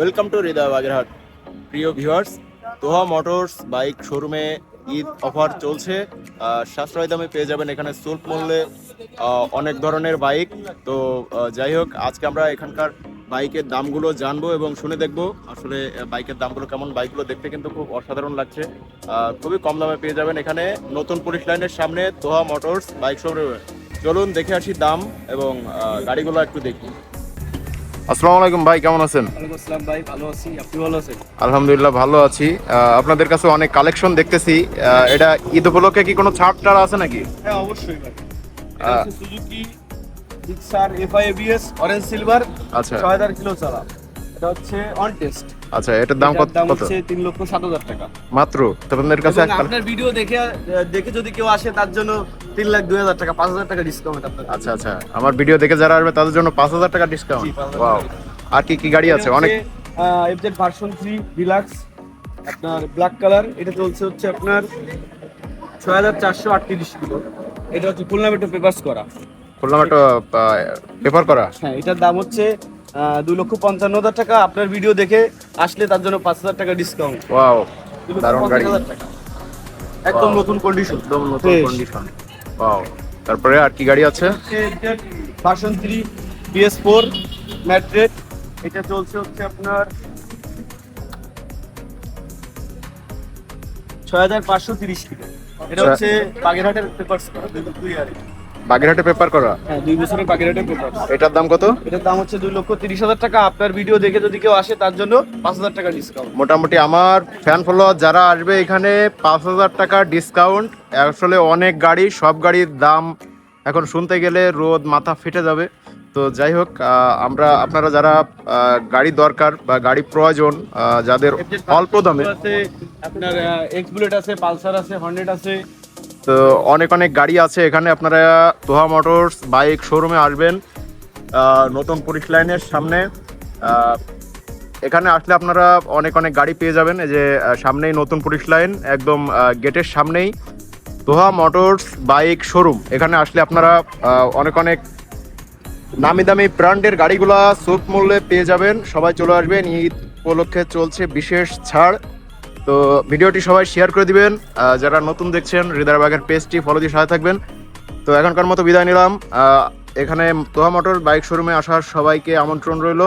Welcome to হৃদয় বাগেরহাট প্রিয় viewers Toha motors bike শোরুমে Eid offer চলছে। সাশ্রয় দামে পেয়ে যাবেন এখানে সুলভ মূল্যে অনেক ধরনের বাইক তো যাই হোক, আজকে আমরা এখানকার বাইকের দামগুলো জানব এবং শুনে দেখব আসলে বাইকের দামগুলো কেমন। বাইকগুলো দেখতে কিন্তু খুব অসাধারণ লাগছে। খুবই কম দামে পেয়ে যাবেন এখানে নতুন পুলিশ লাইনের সামনে তোহা মোটরস বাইক শোরুমে চলুন দেখে আসি দাম এবং গাড়িগুলো একটু দেখি। আসসালামু আলাইকুম ভাই কেমন আছেন? আসসালাম ভাই ভালো আছি। আপনি ভালো আছেন? আলহামদুলিল্লাহ ভালো আছি। আপনাদের কাছে অনেক কালেকশন দেখতেছি। এটা ঈদ উপলক্ষে কি কোনো ছাড় টাড় আছে নাকি? হ্যাঁ অবশ্যই ভাই। সুজুকি এফআই অরেঞ্জ সিলভার আচ্ছা। কিলো চালা। এটা হচ্ছে অন টেস্ট আচ্ছা এটার দাম কত দাম কত? হচ্ছে তিন লক্ষ সাত হাজার টাকা। মাত্র? আপনাদের কাছে আপনার ভিডিও দেখে দেখে যদি কেউ আসে তার জন্য তিন লাখ দুই হাজার টাকা পাঁচ হাজার টাকা ডিসকাউন্ট আপনার আচ্ছা আচ্ছা। আমার ভিডিও দেখে যারা আসবে তাদের জন্য পাঁচ হাজার টাকা ডিসকাউন্ট 5,000 ওয়াও আর কি কি গাড়ি আছে? অনেক এফজেড ভার্সন থ্রি ডিলাক্স আপনার ব্ল্যাক কালার এটা চলছে হচ্ছে আপনার ছয় হাজার চারশো আটত্রিশ কিলো। এটা হচ্ছে খুলনা মেট্রো পেপার্স করা। খুললাম একটা পেপার করা? হ্যাঁ এটার দাম হচ্ছে দুই লক্ষ পঞ্চান্ন হাজার টাকা আপনার ভিডিও দেখে আসলে তার জন্য পাঁচ হাজার টাকা ডিসকাউন্ট ওয়াও দারুণ গাড়ি। একদম নতুন কন্ডিশন একদম নতুন কন্ডিশন ওয়াও তারপরে আর কি গাড়ি আছে? ভার্সন থ্রি পিএস ফোর ম্যাট্রেট এটা চলছে হচ্ছে আপনার ছয় হাজার পাঁচশো তিরিশ কিলো। এটা হচ্ছে বাগেরহাটের দুই বাগেরহাটে পেপার করা? হ্যাঁ দুই বছরের বাগেরহাটের পেপার্স এটার দাম কত? এটার দাম হচ্ছে দুই লক্ষ তিরিশ হাজার টাকা। আপনার ভিডিও দেখে যদি কেউ আসে তার জন্য পাঁচ হাজার টাকা ডিসকাউন্ট মোটামুটি আমার ফ্যান ফলোয়ার যারা আসবে এখানে পাঁচ হাজার টাকা ডিসকাউন্ট আসলে অনেক গাড়ি সব গাড়ির দাম এখন শুনতে গেলে রোদ মাথা ফেটে যাবে। তো যাই হোক আমরা আপনারা যারা গাড়ি দরকার বা গাড়ি প্রয়োজন যাদের অল্প দামে আপনার এক্স বুলেট আছে পালসার আছে হর্নেট আছে তো অনেক অনেক গাড়ি আছে এখানে আপনারা তোহা মোটরস বাইক শোরুমে আসবেন নতুন পুলিশ লাইনের সামনে। এখানে আসলে আপনারা অনেক অনেক গাড়ি পেয়ে যাবেন, এই যে সামনেই নতুন পুলিশ লাইন, একদম গেটের সামনেই তোহা মোটরস বাইক শোরুম। এখানে আসলে আপনারা অনেক অনেক নামি দামি ব্র্যান্ডের গাড়িগুলা সুপ মূল্যে পেয়ে যাবেন। সবাই চলে আসবেন, ঈদ উপলক্ষে চলছে বিশেষ ছাড়। তো ভিডিওটি সবাই শেয়ার করে দিবেন। যারা নতুন দেখছেন হৃদয়বাগের পেজটি ফলো দিয়ে সাথে থাকবেন। তো এখনকার মতো বিদায় নিলাম। এখানে তোহা মোটর বাইক শোরুমে আসার সবাইকে আমন্ত্রণ রইল।